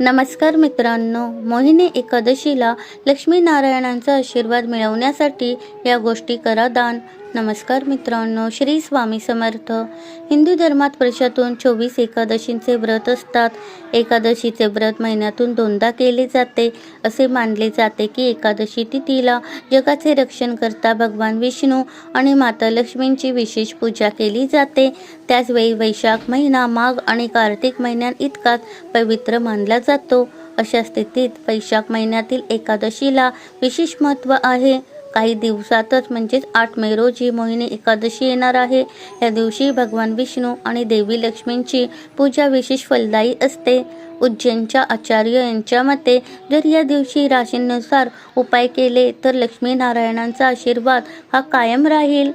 नमस्कार मित्रांनो मोहिनी एकादशीला लक्ष्मीनारायणांचा आशीर्वाद मिळवण्यासाठी या गोष्टी करा दान. नमस्कार मित्रांनो श्री स्वामी समर्थ. हिंदू धर्मात वर्षातून चोवीस एकादशींचे व्रत असतात. एकादशीचे व्रत महिन्यातून दोनदा केले जाते. असे मानले जाते की एकादशी तिथीला जगाचे रक्षण करता भगवान विष्णू आणि माता लक्ष्मींची विशेष पूजा केली जाते. त्याचवेळी वैशाख महिना माघ आणि कार्तिक महिन्यात इतकाच पवित्र मानला जातो. अशा स्थितीत वैशाख महिन्यातील एकादशीला विशेष महत्त्व आहे. काही दिवसातच म्हणजेच आठ मे रोजी मोहिनी एकादशी येणार आहे. या दिवशी भगवान विष्णू आणि देवी लक्ष्मींची पूजा विशेष फलदायी असते. उज्जैनच्या आचार्य यांच्या मते जर या दिवशी राशींनुसार उपाय केले तर लक्ष्मीनारायणांचा आशीर्वाद हा कायम राहील.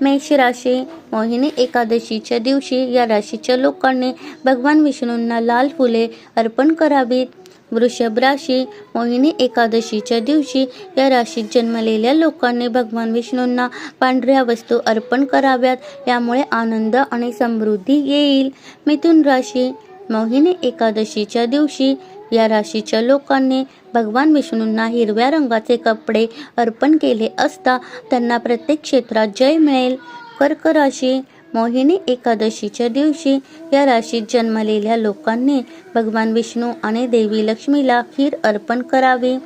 मेष राशी मोहिनी एकादशीच्या दिवशी या राशीच्या लोकांनी भगवान विष्णूंना लाल फुले अर्पण करावीत. वृषभ राशी मोहिनी एकादशीच्या दिवशी या राशीत जन्मलेल्या लोकांनी भगवान विष्णूंना पांढऱ्या वस्तू अर्पण कराव्यात. यामुळे आनंद आणि समृद्धी येईल. मिथुन राशी मोहिनी एकादशीच्या दिवशी या राशीच्या लोकांनी भगवान विष्णूंना हिरव्या रंगाचे कपडे अर्पण केले असता त्यांना प्रत्येक क्षेत्रात जय मिळेल. कर्क राशी मोहिनी एकादशीच्या दिवशी या राशीत जन्मलेल्या लोकांनी भगवान विष्णू आणि देवी लक्ष्मीला खीर अर्पण करावी.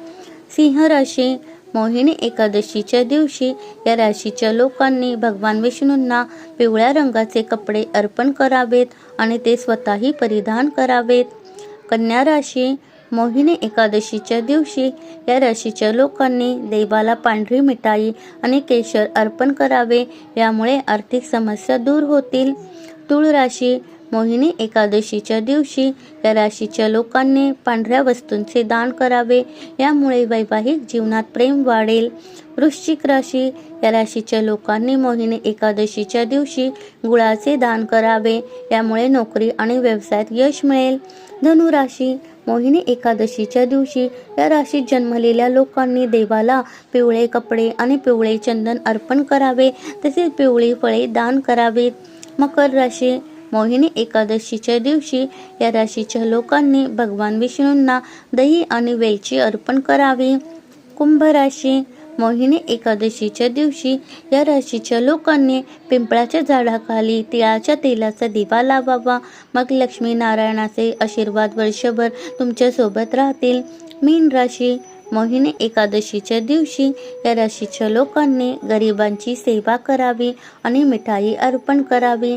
सिंह राशी मोहिनी एकादशीच्या दिवशी या राशीच्या लोकांनी भगवान विष्णूंना पिवळ्या रंगाचे कपडे अर्पण करावेत आणि ते स्वतःही परिधान करावेत. कन्या राशी मोहिनी एकादशीच्या दिवशी या राशीच्या लोकांनी देवाला पांढरी मिठाई आणि केशर अर्पण करावे. यामुळे आर्थिक समस्या दूर होतील. तुळ राशी मोहिनी एकादशीच्या दिवशी या राशीच्या लोकांनी पांढऱ्या वस्तूंचे दान करावे. यामुळे वैवाहिक जीवनात प्रेम वाढेल. वृश्चिक राशी या राशीच्या लोकांनी मोहिनी एकादशीच्या दिवशी गुळाचे दान करावे. यामुळे नोकरी आणि व्यवसायात यश मिळेल. धनुराशी मोहिनी एकादशीच्या दिवशी या राशीत जन्मलेल्या लोकांनी देवाला पिवळे कपडे आणि पिवळे चंदन अर्पण करावे. तसेच पिवळी फळे दान करावेत मकर राशी मोहिनी एकादशीच्या दिवशी या राशीच्या लोकांनी भगवान विष्णूंना दही आणि वेलची अर्पण करावी. कुंभ राशी मोहिनी एकादशीच्या दिवशी या राशीच्या लोकांनी पिंपळाच्या झाडाखाली तिळाच्या तेलाचा दिवा लावावा. मग लक्ष्मी नारायणाचे आशीर्वाद वर्षभर तुमच्यासोबत राहतील. मीन राशी मोहिनी एकादशीच्या दिवशी या राशीच्या लोकांनी गरिबांची सेवा करावी आणि मिठाई अर्पण करावी.